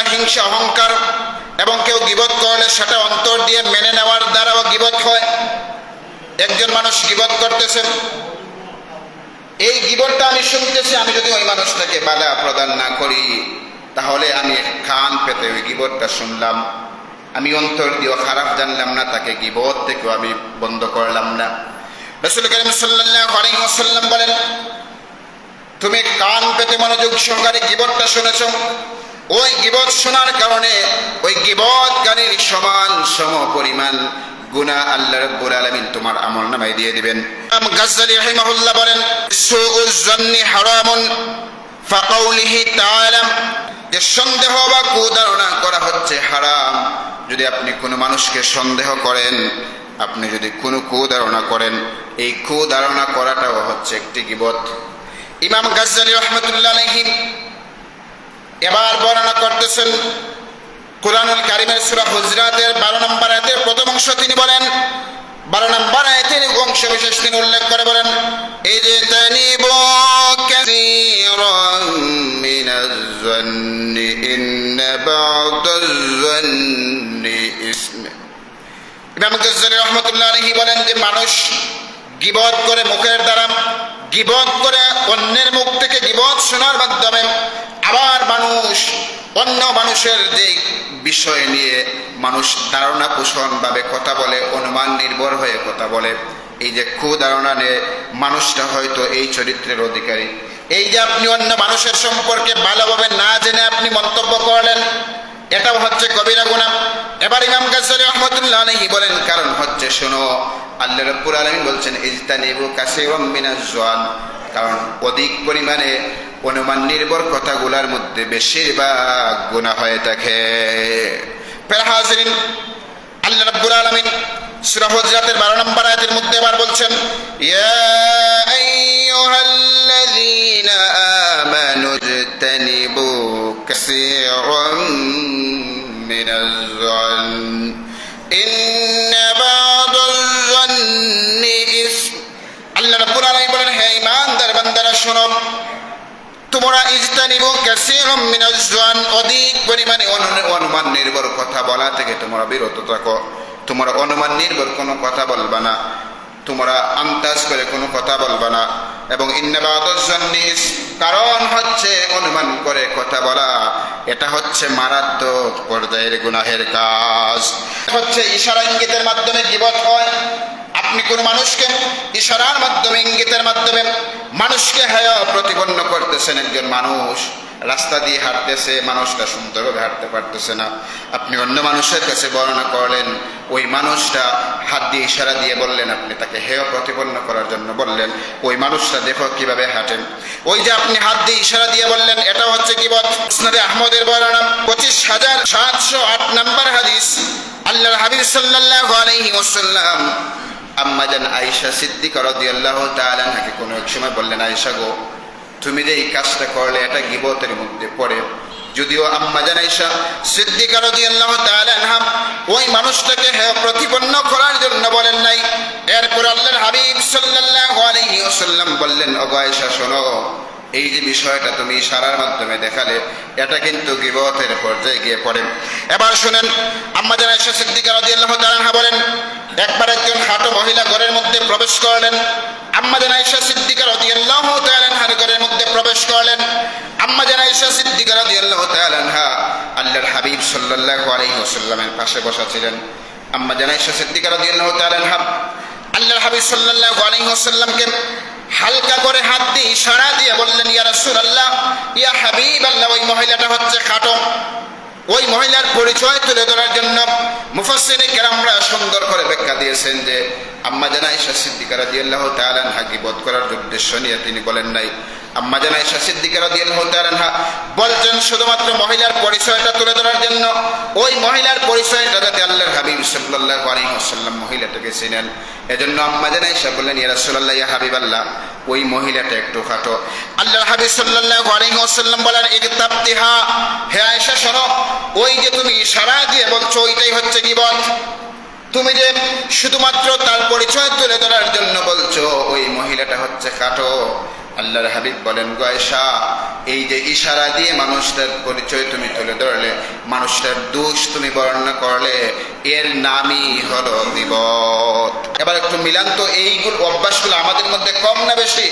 দ্বারা হিংসা অহংকার এবং কেউ গিবত করলে সেটা অন্তর দিয়ে মেনে নেওয়ার দ্বারাও গিবত হয়। একজন মানুষ গিবত করতেছেন এই গিবতটা আমি শুনতেছি, আমি যদি ওই মানুষটাকে বাধা প্রদান না করি, তাহলে আমি কান পেতে ওই গিবতটা শুনলাম। আমি অন্তর দিয়েও খারাপ জানলাম না, তাকে গিবত থেকেও আমি বন্ধ করলাম না। রসুল করিম আলাইহি বলেন, তুমি কান পেতে মনোযোগ সহকারে গিবতটা শুনেছ ওই গিবত শোনার কারণে ওই গিবতকারীর সমান সম পরিমাণ গুনাহ আল্লাহ রাব্বুল আলামিন তোমার আমল নামায় দিয়ে দিবেন। ইমাম গাজ্জালি রাহিমাহুল্লাহ বলেন সুউজ জন্নি হারামুন ফাকাউলিহি তাআলা যে সন্দেহ বা কুধারণা করা হচ্ছে হারাম। যদি আপনি কোনো মানুষকে সন্দেহ করেন, আপনি যদি কোনো কুধারণা করেন, এই কুধারণা করাটাও হচ্ছে একটি গিবত। ইমাম গাজ্জালি রহমতুল্লাহ আলাইহি এবার বর্ণনা করতেছেন কোরআনুল কারিমের সূরা হুজরাতের 12 নম্বর আয়াতের প্রথম অংশ তিনি বলেন 12 নম্বর আয়াতের অংশ বিশেষ তিনি উল্লেখ করে বলেন এই যে রহমতুল্লাহ বলেন যে, মানুষ গিবত করে মুখের দ্বারা গিবত করে অন্যের মুখ থেকে গিবত শোনার মাধ্যমে আবার মানুষ, অন্য মানুষের যে বিষয় নিয়ে মানুষ ধারণা পোষণ ভাবে কথা বলে, অনুমান নির্ভর হয়ে কথা বলে, এই যে কুধারণা নিয়ে মানুষটা হয়তো এই চরিত্রের অধিকারী। এই যে আপনি অন্য মানুষের সম্পর্কে ভালোভাবে না জেনে আপনি মন্তব্য করলেন, এটাও হচ্ছে কবিরা গুণা এবার ইমাম গাজ্জালি রহমতুল্লাহ আলাইহি বলেন, কারণ হচ্ছে শোনো, আল্লাহ রাব্বুল আলামিন বলছেন, ইজতানিবু কাসীরাম মিনাজ জান কারণ অধিক পরিমাণে অনুমান নির্ভর কথাগুলোর মধ্যে বেশিরভাগ গুনাহ হয়ে থাকে। ফের হাজিরিন, আল্লাহ রাব্বুল আলামিন সূরা হুজরাতের 12 নম্বর আয়াতের মধ্যে এবার বলছেন, ইয়া আইয়ুহাল্লাযীনা আমানু ইজতানিবু কাসীরাম মিনাজ জান ইন্না বা'দাজ জান্নি ইসম আল্লাহ রাব্বুল আলামিন বলেন, হে ঈমানদার বান্দারা, শোনো। তোমরা ইজতানিবু কাসীরাম মিনাজ অধিক পরিমাণে অনু- অনুমান নির্ভর কথা বলা থেকে তোমরা বিরত থাকো। তোমরা অনুমান নির্ভর কোনো কথা বলবা না। তোমরা আন্দাজ করে কোনো কথা বলবা না। এবং ইন্নাবাদুস কারণ হচ্ছে অনুমান করে কথা বলা। এটা হচ্ছে মারাত্মক পর্যায়ের গুনাহের কাজ। হচ্ছে ইশারা ইঙ্গিতের মাধ্যমে জীবত হয়। আপনি কোন মানুষকে ইশারার মাধ্যমে, ইঙ্গিতের মাধ্যমে মানুষকে হেয় প্রতিপন্ন করতেছেন একজন মানুষ। রাস্তা দিয়ে হাঁটতেছে, মানুষটা সুন্দরভাবে হাঁটতে পারতেছে না। আপনি অন্য মানুষের কাছে বর্ণনা করলেন, ওই মানুষটা হাত দিয়ে ইশারা দিয়ে বললেন, আপনি তাকে হেয় প্রতিপন্ন করার জন্য বললেন। ওই মানুষটা দেখো কীভাবে হাঁটেন। ওই যে আপনি হাত দিয়ে ইশারা দিয়ে বললেন এটা হচ্ছে কি বল আহমদের বর্ণনা, পঁচিশ হাজার সাতশো আট নাম্বার হাদিস। আল্লাহর হাবিব সাল্লাল্লাহু আলাইহি ওয়াসাল্লাম আম্মাজান আয়েশা সিদ্দিকা রাদিয়াল্লাহু নাকি কোনো এক সময় বললেন, আয়েশা গো তুমি যে এই কাজটা করলে, এটা গিবতের মধ্যে পড়ে। যদিও আম্মাজান আয়েশা সিদ্দিকা রাদিয়াল্লাহু তাআলা আনহা ওই মানুষটাকে প্রতিপন্ন করার জন্য বলেন নাই। এরপর আল্লাহর হাবিব ওয়াসাল্লাম বললেন, ওগো আয়েশা, শোনো, এই যে বিষয়টা তুমি ইশারার মাধ্যমে দেখালে, এটা কিন্তু গিবতের পর্যায়ে গিয়ে পড়ে। এবার শুনেন আম্মাজান আয়েশা সিদ্দিকা আনহা বলেন, একবার একজন হাঁটো মহিলা ঘরের মধ্যে প্রবেশ করলেন। আম্মাজান আয়েশা সিদ্দিকা রাদিয়াল্লাহু তাআলা আনহার ঘরের মধ্যে প্রবেশ করলেন। আম্মাজান আয়েশা সিদ্দিকা রাদিয়াল্লাহু তাআলা আনহা আল্লাহর হাবিব সাল্লাল্লাহু আলাইহি ওয়াসাল্লামের পাশে বসা ছিলেন আম্মাজান আয়েশা সিদ্দিকা রাদিয়াল্লাহু তাআলা আনহা আল্লাহর হাবিব সাল্লাল্লাহু আলাইহি ওয়াসাল্লামকে হালকা করে হাত দিয়ে ইশারা দিয়ে বললেন, ইয়া রাসূলুল্লাহ, ইয়া হাবিবাল্লাহ, ওই মহিলাটা হচ্ছে খাটো। ওই মহিলার পরিচয় তুলে ধরার জন্য মুফাসিনে কেরামরা সুন্দর করে ব্যাখ্যা দিয়েছেন যে আম্মা জানা ঈশা সিদ্দিকা রাদিয়াল্লাহু তাআলা আনহা গীবত করার উদ্দেশ্য নিয়ে তিনি বলেন নাই। আম্মা জানা ঈশা সিদ্দিকা রাদিয়াল্লাহু তাআলা বলছেন, শুধুমাত্র মহিলার পরিচয়টা তুলে ধরার জন্য। ওই মহিলার পরিচয়টা যাতে আল্লাহর হাবিব সাল্লাল্লাহু আলাইহি ওয়াসাল্লাম মহিলাটাকে চিনেন। এজন্য আম্মা জানা বললেন, ইয়া রাসূলুল্লাহ, ইয়া হাবিবাল্লাহ, ওই মহিলাটা একটু খাটো। আল্লাহর হাবিব সাল্লাল্লাহু আলাইহি ওয়াসাল্লাম বলেন ইগতাবতিহা হে আয়েশা, শোনো, ওই যে তুমি ইশারা দিয়ে বলছো, ওইটাই হচ্ছে গীবত। তুমি যে শুধুমাত্র তার পরিচয় তুলে ধরার জন্য বলছো, ওই মহিলাটা হচ্ছে খাটো। আল্লাহর হাবিব বলেন গয়সা এই যে ইশারা দিয়ে মানুষটার পরিচয় তুমি তুলে ধরলে মানুষটার দোষ তুমি বর্ণনা করলে, এর নামই হলো বিপদ। এবার একটু মিলান তো এইগুলো অভ্যাসগুলো আমাদের মধ্যে কম না বেশি?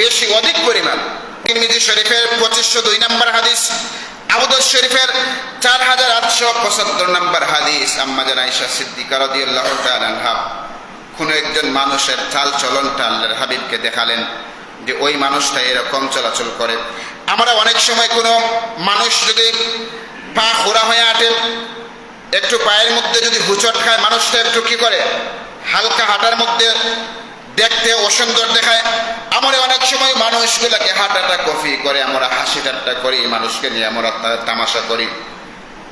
বেশি, অধিক পরিমাণ। তিরমিজি শরীফের পঁচিশশো দুই নম্বর হাদিস আবুদর শরীফের চার হাজার আটশো পঁচাত্তর নম্বর হাদিস, আম্মা জান আইসা সিদ্দিকা রাদিয়াল্লাহু তাআলা আনহা। কোন একজন মানুষের চাল চলনটা আল্লাহর হাবিবকে দেখালেন। যে ওই মানুষটা এরকম চলাচল করে। আমরা অনেক সময় কোনো মানুষ যদি পা খোরা হয়ে আটে, একটু পায়ের মধ্যে যদি হুচট খায়, মানুষটা একটু কি করে? হালকা হাঁটার মধ্যে দেখতে অসুন্দর দেখায়। আমরা অনেক সময় মানুষগুলোকে হাঁটাটা কফি করে, আমরা হাসি ঠাট্টা করি, মানুষকে নিয়ে আমরা তামাশা করি।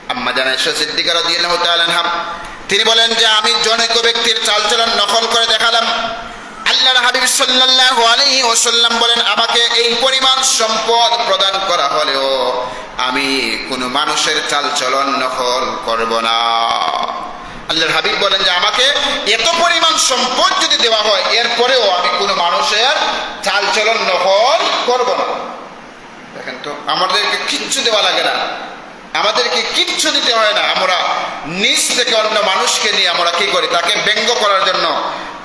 আম্মা জানা ঈশ্বর সিদ্দিকার তিনি বলেন যে, আমি জনৈক ব্যক্তির চালচলন নকল করে দেখালাম। আল্লাহর হাবিব সাল্লাল্লাহু আলাইহি ওয়াসাল্লাম বলেন, আমাকে এই পরিমাণ সম্পদ প্রদান করা হলেও আমি কোনো মানুষের চালচলন নকল করব না। আল্লাহর হাবিব বলেন যে, আমাকে এত পরিমাণ সম্পদ যদি দেওয়া হয়, এরপরেও আমি কোনো মানুষের চালচলন নকল করব না। দেখেন তো, আমাদেরকে কিচ্ছু দেওয়া লাগে না। আমাদেরকে কিচ্ছু দিতে হয় না। আমরা নিজ থেকে অন্য মানুষকে নিয়ে আমরা কি করি? তাকে ব্যঙ্গ করার জন্য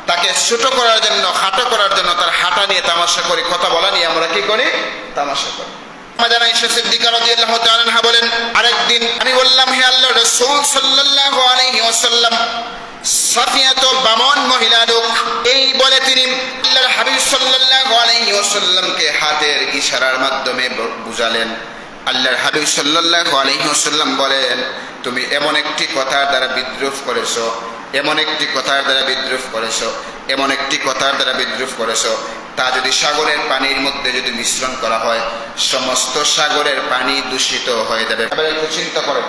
তাকে ছোট করার জন্য, খাটো করার জন্য তার হাঁটা নিয়ে তামাশা করি, কথা বলা নিয়ে আমরা কি করি? তামাশা করি। বলেন, আরেকদিন আমি বললাম, হে বামন এই বলে তিনি আল্লাহর হাতের ইশারার মাধ্যমে বুঝালেন। আল্লাহর হাবিব সাল্লাল্লাহু আলাইহি বলেন, তুমি এমন একটি কথার দ্বারা বিদ্রুপ করেছ এমন একটি কথার দ্বারা বিদ্রুপ করেছ, এমন একটি কথার দ্বারা বিদ্রুপ করেছ, তা যদি সাগরের পানির মধ্যে যদি মিশ্রণ করা হয়, সমস্ত সাগরের পানি দূষিত হয়ে যাবে। একটু চিন্তা করো।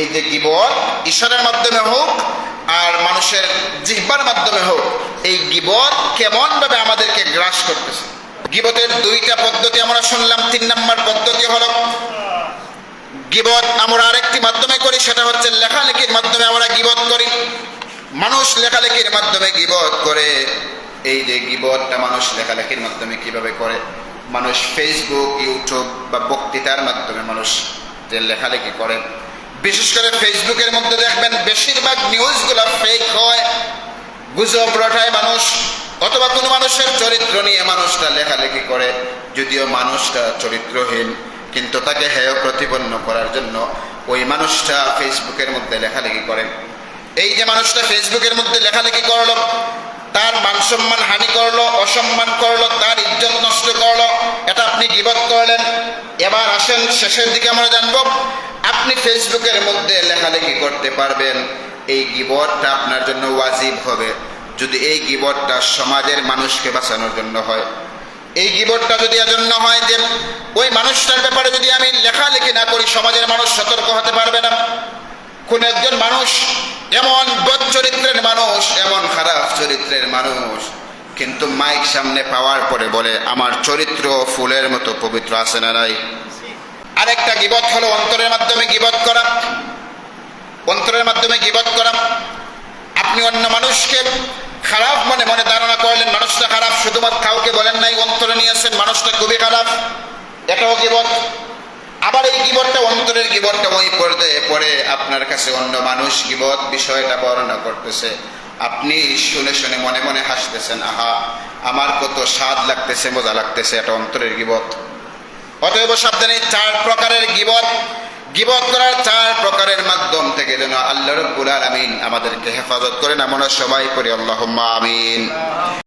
এই যে গিবত ইশারার মাধ্যমে হোক আর মানুষের জিহ্বার মাধ্যমে হোক, এই গিবত কেমন ভাবে আমাদেরকে গ্রাস করতেছে? গিবতের দুইটা পদ্ধতি আমরা শুনলাম, তিন নম্বর পদ্ধতি হলো গিবত আমরা আরেকটি মাধ্যমে করি, সেটা হচ্ছে লেখালেখির মাধ্যমে আমরা গিবত করি। মানুষ লেখালেখির মাধ্যমে গিবত করে। এই যে গিবতটা মানুষ লেখালেখির মাধ্যমে কীভাবে করে? মানুষ ফেসবুক ইউটিউব বা বক্তৃতার মাধ্যমে মানুষ যে লেখালেখি করে। বিশেষ করে ফেসবুকের মধ্যে দেখবেন, বেশিরভাগ নিউজগুলো ফেক হয়, গুজব রটায় মানুষ, অথবা কোনো মানুষের চরিত্র নিয়ে মানুষটা লেখালেখি করে, যদিও মানুষটা চরিত্রহীন। কিন্তু তাকে হেয় প্রতিপন্ন করার জন্য ওই মানুষটা ফেসবুকের মধ্যে লেখালেখি করেন এই যে মানুষটা ফেসবুকের মধ্যে লেখালেখি করল, তার মান সম্মান হানি করল, অসম্মান করল, তার ইজ্জত নষ্ট করল, এটা আপনি গিবত করলেন? এবার আসেন, শেষের দিকে আমরা জানব, আপনি ফেসবুকের মধ্যে লেখালেখি করতে পারবেন, এই গিবতটা আপনার জন্য ওয়াজিব হবে। যদি এই গিবতটা সমাজের মানুষকে বাঁচানোর জন্য হয় এই গিবতটা যদি এজন্য হয় যে ওই মানুষটার ব্যাপারে যদি আমি লেখালেখি না করি, সমাজের মানুষ সতর্ক হতে পারবে না। কোন একজন মানুষ এমন বদ চরিত্রের মানুষ, এমন খারাপ চরিত্রের মানুষ, কিন্তু মাইক সামনে পাওয়ার পরে বলে, আমার চরিত্র ফুলের মতো পবিত্র আছে না নাই? আরেকটা গিবত হলো অন্তরের মাধ্যমে গিবত করা। অন্তরের মাধ্যমে গিবত করা। আপনি অন্য মানুষকে খারাপ মনে মনে ধারণা করলেন, মানুষটা খারাপ, শুধুমাত্র কাউকে বলেন নাই, অন্তরে নিয়েছেন মানুষটা খুবই খারাপ। এটাও গিবত আবার এই গিবতটা অন্তরের গিবতটা ওই পর্যায়ে পরে আপনার কাছে অন্য মানুষ গিবত বিষয়টা বর্ণনা করতেছে। আপনি শুনে শুনে মনে মনে হাসতেছেন, আহা, আমার কত স্বাদ লাগতেছে, মজা লাগতেছে, এটা অন্তরের গিবত অতএব সাবধানে চার প্রকারের গিবত গিবত করার চার প্রকারের মাধ্যম থেকে যেন আল্লাহ রব্বুল আলমিন আমাদেরকে হেফাজত করেন আমরা সবাই করি আল্লাহ আমিন।